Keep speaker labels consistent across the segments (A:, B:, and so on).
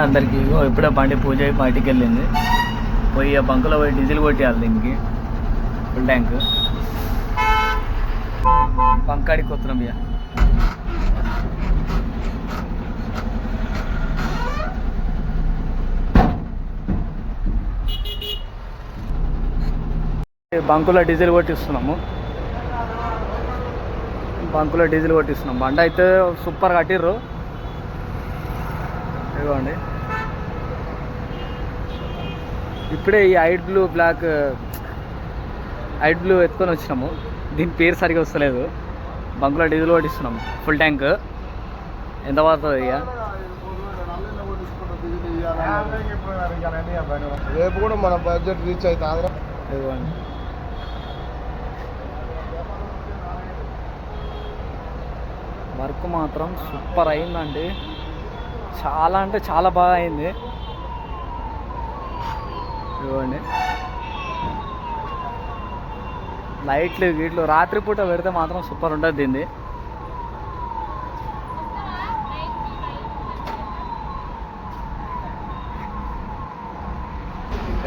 A: అందరికీ అందరికి ఇప్పుడే బండి పూజ అయి బయటికి వెళ్ళింది. పోయి ఆ బంకులో పోయి డీజిల్ కొట్టేయాలి దీనికి. Full tank. బంకాడికి వస్తున్నాం ఇక బంకులో డీజిల్ కొట్టిస్తున్నాము. బంకులో డీజిల్ కొట్టిస్తున్నాం బండి అయితే సూపర్ కట్టిర్రు. ఇదిగోండి. ఇప్పుడే ఈ I'd blue black I'd blue ఎత్తుకొని వచ్చినాము. దీని పేరు సరిగా వస్తలేదు. బంకులో డీజిల్ కొట్టిస్తున్నాం ఫుల్ ట్యాంక్. ఎంత పడుతుంది ఇక?
B: రేపు కూడా మన బడ్జెట్ రీచ్ అయితే ఆంధ్ర
A: ఇదిగోండి. వర్క్ మాత్రం సూపర్ అయిందండి. చాలా అంటే చాలా బాగా అయింది. ఇవ్వండి లైట్లు గీట్లు రాత్రిపూట పెడితే మాత్రం సూపర్ ఉంటుంది దీన్ని.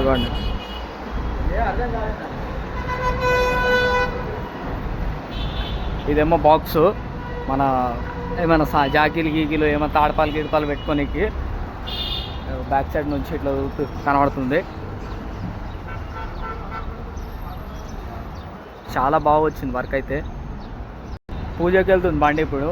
A: ఇవ్వండి ఇదేమో బాక్సు. మన ఏమైనా సా జాకీలు గీకీలు ఏమైనా తాడపాలు గీడపాలు పెట్టుకోనికి బ్యాక్ సైడ్ నుంచి ఇట్లా కనబడుతుంది. చాలా బాగా వచ్చింది వర్క్ అయితే. పూజకి వెళ్తుంది బండి ఇప్పుడు.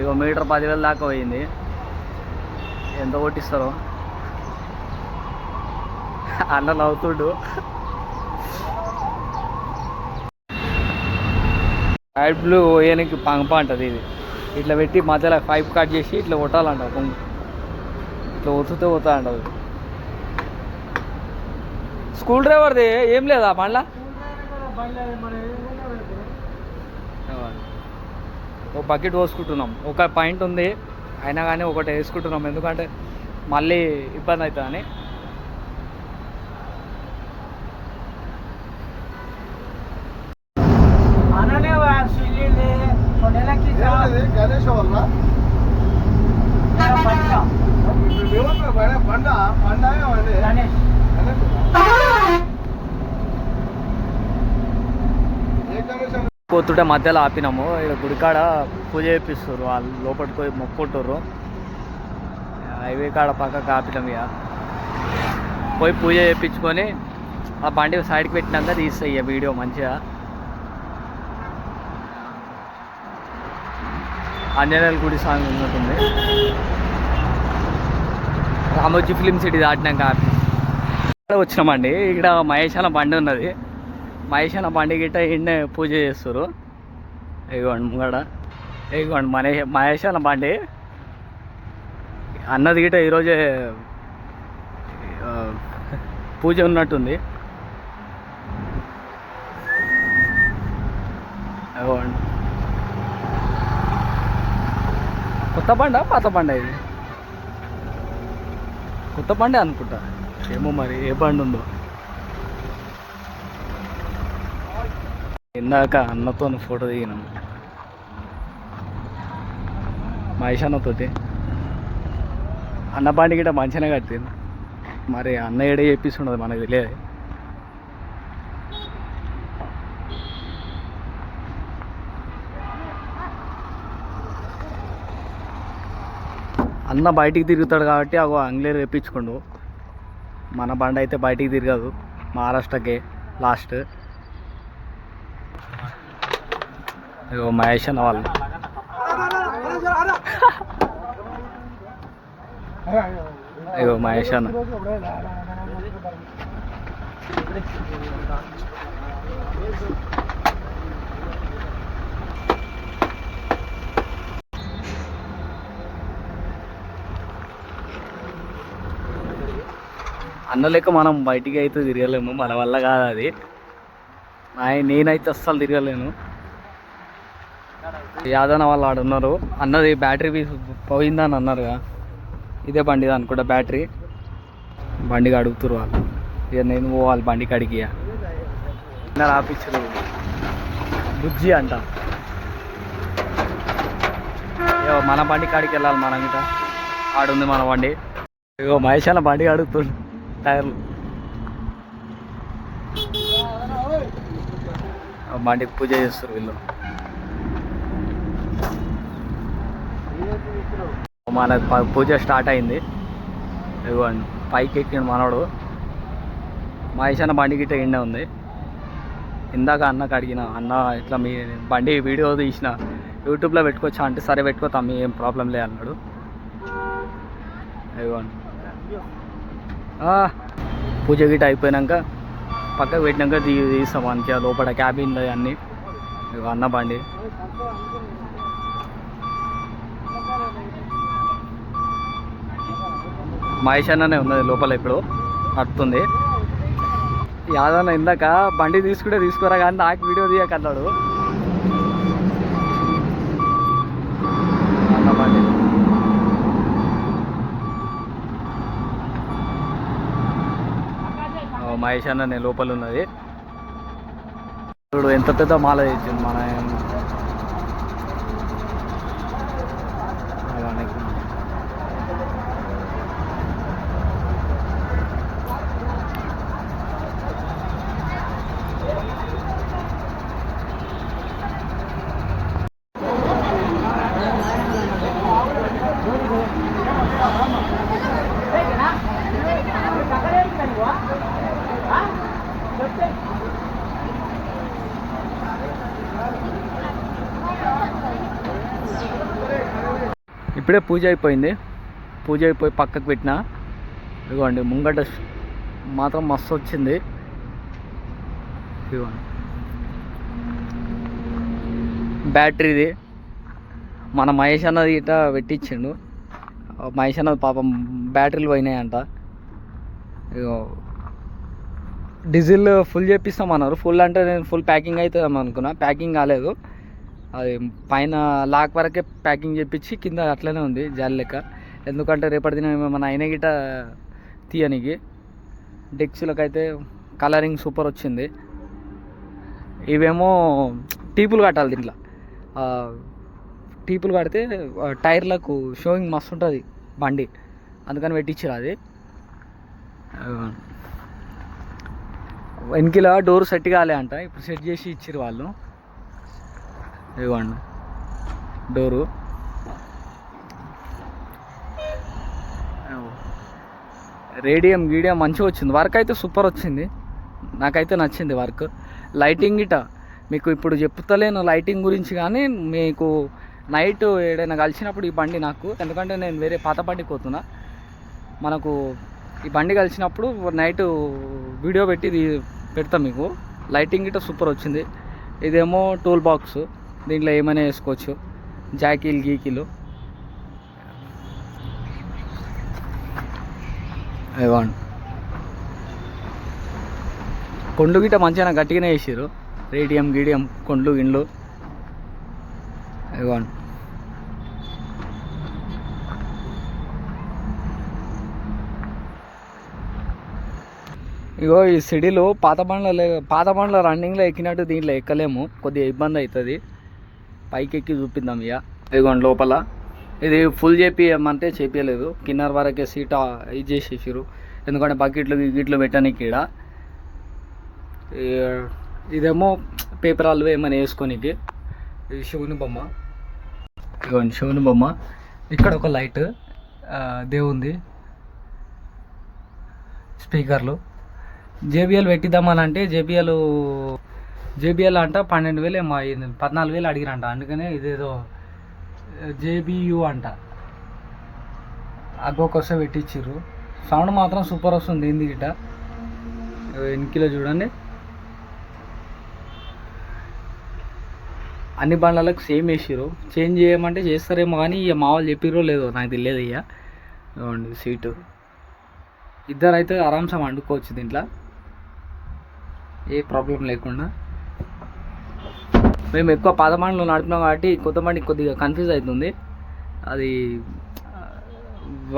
A: ఇక మీటర్ పదివేల దాకా పోయింది. ఎంత కొట్టిస్తారో. అన్న నవ్వుతుడు. లైట్ బ్లూ పోయడానికి పంప అంటది ఇది. ఇట్లా పెట్టి మధ్యలో పైప్ కట్ చేసి ఇట్లా కొట్టాలంట కొంగు. ఇట్లా ఒత్తుతూ పోతా అంటది స్కూల్ డ్రైవర్ది ఏం లేదా మళ్ళా ఒక బకెట్ పోసుకుంటున్నాం. ఒక పాయింట్ ఉంది అయినా కానీ ఒకటి వేసుకుంటున్నాం. ఎందుకంటే మళ్ళీ ఇబ్బంది అవుతుందని
B: ఏంటిది? గణేష్ వల్ల ఏమన్నా బండ బండ బండ ఏమండి? గణేష్ ఏ గణేష్ అన్న?
A: పోతుంటే మధ్యలో ఆపినాము. ఇక్కడ గుడికాడ పూజ చేపిస్తారు వాళ్ళు లోపలికి పోయి మొక్కుంటారు హైవే కాడ పక్కకు ఆపినాం ఇక. పోయి పూజ చేయించుకొని ఆ బండి సైడ్కి పెట్టినాక తీస్తాయి వీడియో మంచిగా. ఆంజనేయుల గుడి సాంగ్ ఉన్నట్టుంది. రామోజీ ఫిలిం సిటీ దాటినాక ఆపి వచ్చినామండి. ఇక్కడ మహేష్ అన్న బండి ఉన్నది. మహేష్ అన్న బండి గిట్ట ఈయన్నే పూజ చేస్తారు ఇగోండి ముంగడ. ఇగోండి మహేష్ మహేష్ అన్న బండి. అన్నది గిట్ట ఈరోజే పూజ ఉన్నట్టుంది. ఇగోండి. కొత్త బండ పాత బండ ఇది? కొత్త బండే అనుకుంటా. ఏమో మరి ఏ బండి ఉందో ఇందాక అన్నతో ఫోటో దిగినాం మహేష్ అన్నతోటి. అన్న బండి గిట్ట మంచిగానే కట్టింది మరి అన్న ఏడే చెప్పిస్తుండదు మనకు తెలియదు. అన్న బయటికి తిరుగుతాడు కాబట్టి అగో అంగ్లేరు తెప్పించుకోండు. మన బండి అయితే బయటికి తిరగదు. మహారాష్ట్రకే లాస్ట్. ఇగో మహేష్ అన్న వాళ్ళు. ఇగో మహేష్ అన్న. అన్న లేక మనం బయటికి అయితే తిరగలేము మన వల్ల కాదు అది. ఆయన నేనైతే అస్సలు తిరగలేను. యాదన వాళ్ళు ఆడ ఉన్నారు. అన్నది బ్యాటరీ పీస్ పోయిందని అన్నారుగా. ఇదే బండి అనుకుంటా బ్యాటరీ బండికి అడుగుతురు వాళ్ళు. ఇక నేను పోవాలి బండి కడిగి రాపించరు బుజ్జి అంట. ఇగో మన బండి కాడికి వెళ్ళాలి మనం గిట ఆడుంది మన బండి. ఇగో మహేష్ అన్న బండి అడుగుతుండు టైర్లు. బండికి పూజ చేస్తారు వీళ్ళు. మన ప- పూజ స్టార్ట్ అయింది. ఇవ్వండి పైకి ఎక్కిండు మనోడు. మహేష్ అన్న బండి గిట్ట ఎండ ఉంది. ఇందాక అన్నకు అడిగిన అన్న ఇట్లా మీ బండి వీడియో తీసిన యూట్యూబ్లో పెట్టుకోవచ్చా అంటే సరే పెట్టుకో తమ్మి ఏం ప్రాబ్లం లే అన్నాడు. ఇదిగోండి. పూజ గిట్ట అయిపోయినాక పక్కకు పెట్టినాక తీ తీస్తాం మంచిగా లోపల క్యాబిన్లో అన్నీ. ఇదిగో అన్న బండి. మహేష్ అన్ననే ఉన్నది లోపల ఇప్పుడు. నడుతుంది యాదన్న ఇందాక బండి తీసుకుంటే తీసుకురా కానీ నాకు వీడియో తీయకన్నాడు. అన్న బండి. మహేష్ అన్న నేను లోపల ఉన్నది. చూడు ఎంత పెద్ద మాల తెచ్చింది మన ఇప్పుడే పూజ అయిపోయింది. పూజ అయిపోయి పక్కకు పెట్టిన. ఇదిగోండి ముంగట మాత్రం మస్తు వచ్చింది. ఇదిగోండి. బ్యాటరీది. మన మహేష్ అన్నది ఇట పెట్టించిండు. మహేష్ అన్నది పాపం బ్యాటరీలు పోయినాయంట. ఇగో డీజిల్ ఫుల్ చేపిస్తామన్నారు. ఫుల్ అంటే నేను ఫుల్ ప్యాకింగ్ అవుతుంది అనుకున్నా ప్యాకింగ్ కాలేదు. అది పైన లాక్ వరకే ప్యాకింగ్ చేపించి కింద అట్లనే ఉంది జాలి లెక్క. ఎందుకంటే రేపటి దిన మన అయిన గిట తీయనికి. డెక్స్లకైతే కలరింగ్ సూపర్ వచ్చింది. ఇవేమో టీపులు కట్టాలి దీంట్లో. టీపులు కడితే టైర్లకు షోయింగ్ మస్తు ఉంటుంది బండి. అందుకని పెట్టించారు అది. ఆ, వెనకిల డోర్ సెట్ కాలే అంట. ఇప్పుడు సెట్ చేసి ఇచ్చిర్రు వాళ్ళు. ఇదిగోండి. డోరు. రేడియం గీడియం మంచిగా వచ్చింది. వర్క్ అయితే సూపర్ వచ్చింది. నాకైతే నచ్చింది వర్క్. లైటింగ్ ఇట మీకు ఇప్పుడు చెప్తలేను లైటింగ్ గురించి కానీ మీకు నైట్ ఏదైనా కలిసినప్పుడు ఈ బండి నాకు. ఎందుకంటే నేను వేరే పాత బండి పోతున్నా. మనకు ఈ బండి కలిసినప్పుడు నైట్ వీడియో పెట్టి ఇది పెడతాం మీకు. లైటింగ్ ఇట సూపర్ వచ్చింది. ఇదేమో టూల్ బాక్స్. దీంట్లో ఏమైనా వేసుకోవచ్చు. జాకీలు గీకీలు. ఇవ్వండి కొండ్లు గిట్ట మంచిగా గట్టిగానే వేసారు రేడియం గీడియం కొండ్లు గిండ్లు. ఇవ్వండి ఇగో ఈ సిడీలో పాత బండ్ల లే- పాత బండ్ల రన్నింగ్లో ఎక్కినట్టు దీంట్లో ఎక్కలేము. కొద్దిగా ఇబ్బంది అవుతుంది. పైకెక్కి చూపిద్దాం ఇక. ఇదిగోండి లోపల. ఇది ఫుల్ చేపియమంటే చేపించలేదు కిన్నర్ వరకే సీట్ ఇది చేసేసారు ఎందుకంటే బకెట్లు గిట్లు పెట్టడానికి ఈడ. ఇదేమో పేపర్ అల్వే ఏమైనా వేసుకోనికి. ఇది శివుని బొమ్మ. ఇదిగోండి శివుని బొమ్మ. ఇక్కడ ఒక లైట్ దేవుంది. స్పీకర్లు. జేబిఎల్ పెట్టిద్దామని అంటే జేబిఎల్ జేబిఎల్ అంట పన్నెండు వేలు ఏమో అయింది పద్నాలుగు వేలు అడిగిరంట. అందుకనే ఇదేదో జేబియు అంట. అగ్గోకొస్తే పెట్టించారు సౌండ్ మాత్రం సూపర్ వస్తుంది. ఏంది గిట ఎన్నికిలో చూడండి. అన్ని బండ్లకు సేమ్ వేసిరు చేంజ్ చేయమంటే చేస్తారేమో కానీ ఇక మా వాళ్ళు చెప్పిర్రో లేదో నాకు తెలియదు ఇక ఇవ్వండి సీటు. ఇద్దరు అయితే ఆరామ్సే వండుకోవచ్చు దీంట్లో. ఏ ప్రాబ్లం లేకుండా. మేము ఎక్కువ పదమాండ్లు నడిపినాం కాబట్టి కొంతమంది కొద్దిగా కన్ఫ్యూజ్ అవుతుంది. అది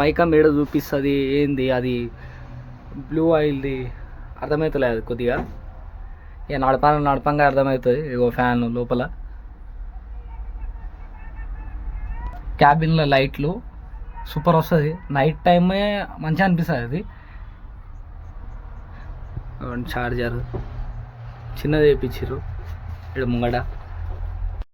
A: వైకమ్ ఏడ చూపిస్తుంది ఏంది అది బ్లూ ఆయిల్ది అర్థమవుతలేదు కొద్దిగా. ఇక నడప నడపంగా అర్థమవుతుంది ఇగో ఫ్యాన్ లోపల. క్యాబిన్లో లైట్లు సూపర్ వస్తుంది. నైట్ టైమే మంచిగా అనిపిస్తుంది అది. చార్జర్ చిన్నది వేయించారు ఇక్కడ ముంగట.